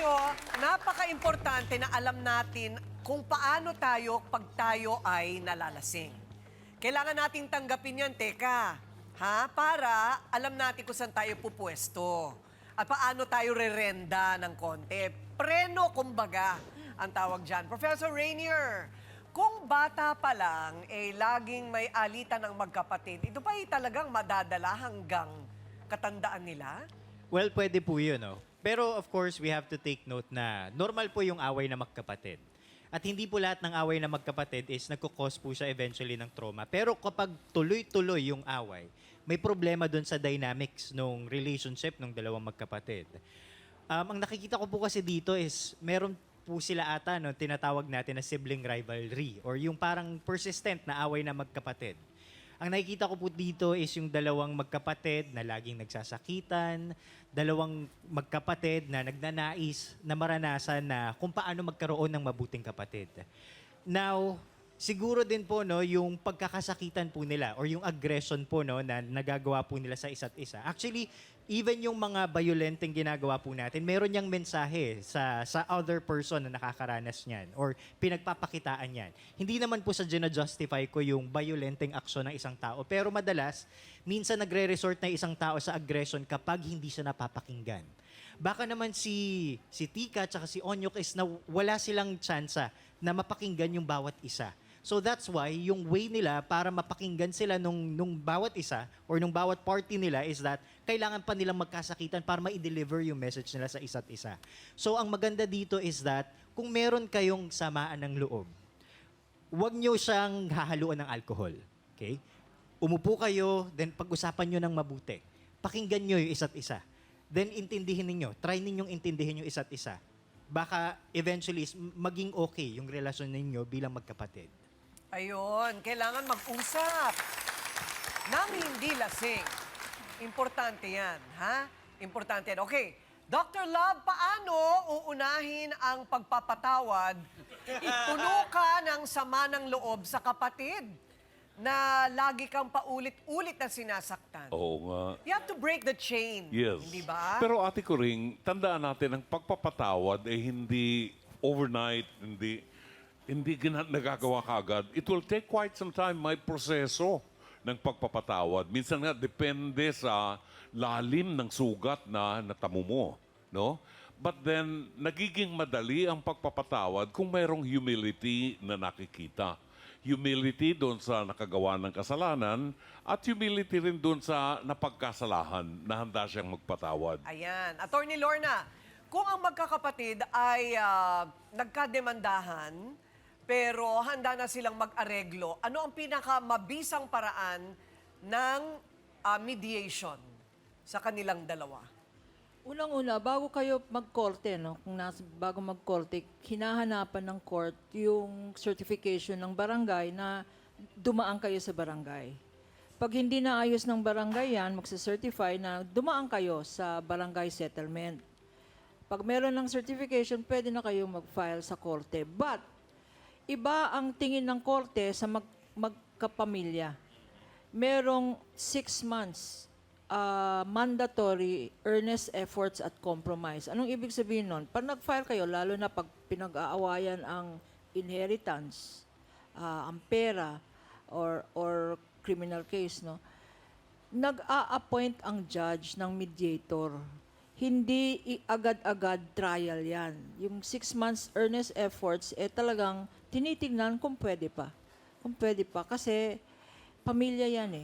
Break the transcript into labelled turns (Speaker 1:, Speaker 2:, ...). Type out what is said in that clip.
Speaker 1: nyo, napaka-importante na alam natin kung paano tayo pag tayo ay nalalasing. Kailangan nating tanggapin yan, teka, ha? Para alam natin kung saan tayo pupwesto. At paano tayo rerenda ng konti. Preno, kumbaga, ang tawag dyan. Professor Rainier, kung bata pa lang, eh, laging may alitan ng magkapatid, ito pa talagang madadala hanggang katandaan nila?
Speaker 2: Well, pwede po yun, no? Pero of course, we have to take note na normal po yung away na magkapatid. At hindi po lahat ng away na magkapatid is nagkukos po siya eventually ng trauma. Pero kapag tuloy-tuloy yung away, may problema doon sa dynamics ng relationship ng dalawang magkapatid. Um, ang nakikita ko po kasi dito is meron po sila ata no, tinatawag natin na sibling rivalry or yung parang persistent na away na magkapatid. Ang nakikita ko po dito is yung dalawang magkapatid na laging nagsasakitan, dalawang magkapatid na nagnanais na maranasan na kung paano magkaroon ng mabuting kapatid. Now, siguro din po no yung pagkakasakitan po nila or yung aggression po no na nagagawa po nila sa isa't isa. Actually, even yung mga violenteng ginagawa po natin, meron niyang mensahe sa sa other person na nakakaranas niyan or pinagpapakitaan niyan. Hindi naman po sa gina-justify ko yung violenteng aksyon ng isang tao, pero madalas minsan nagre-resort na isang tao sa aggression kapag hindi siya napapakinggan. Baka naman si si Tika at si Onyok is na wala silang tsansa na mapakinggan yung bawat isa. So that's why yung way nila para mapakinggan sila nung, nung bawat isa or nung bawat party nila is that kailangan pa nilang magkasakitan para ma-deliver yung message nila sa isa't isa. So ang maganda dito is that kung meron kayong samaan ng loob, huwag nyo siyang hahaluan ng alcohol. Okay? Umupo kayo, then pag-usapan nyo ng mabuti. Pakinggan nyo yung isa't isa. Then intindihin ninyo. Try ninyong intindihin yung isa't isa. Baka eventually maging okay yung relasyon ninyo bilang magkapatid.
Speaker 1: Ayun, kailangan mag-usap. Nang hindi lasing. Importante yan, ha? Importante yan. Okay, Dr. Love, paano uunahin ang pagpapatawad? Puno ka ng sama ng loob sa kapatid na lagi kang paulit-ulit na sinasaktan.
Speaker 3: Oo nga.
Speaker 1: You have to break the chain.
Speaker 3: Yes.
Speaker 1: Hindi ba?
Speaker 3: Pero ate ko ring, tandaan natin, ang pagpapatawad ay hindi overnight, hindi hindi gina- nagagawa kagad. It will take quite some time. May proseso ng pagpapatawad. Minsan nga, depende sa lalim ng sugat na natamo mo. No? But then, nagiging madali ang pagpapatawad kung mayroong humility na nakikita. Humility doon sa nakagawa ng kasalanan at humility rin doon sa napagkasalahan na handa siyang magpatawad.
Speaker 1: Ayan. Attorney Lorna, kung ang magkakapatid ay ah, nagkademandahan, pero handa na silang mag-areglo, ano ang pinakamabisang paraan ng ah, mediation sa kanilang dalawa?
Speaker 4: Unang-una, bago kayo magkorte, no, kung nasa, bago magkorte, hinahanapan ng court yung certification ng barangay na dumaan kayo sa barangay. Pag hindi naayos ng barangay yan, magsa-certify na dumaan kayo sa barangay settlement. Pag meron ng certification, pwede na kayo mag-file sa korte. But, iba ang tingin ng korte sa mag- magkapamilya. Merong six months uh, mandatory earnest efforts at compromise. Anong ibig sabihin nun? Pag nag-file kayo, lalo na pag pinag-aawayan ang inheritance, uh, ang pera, or, or criminal case, no? nag-a-appoint ang judge ng mediator. Hindi agad-agad trial yan. Yung six months earnest efforts, eh talagang tinitingnan kung pwede pa. Kung pwede pa. Kasi pamilya yan eh.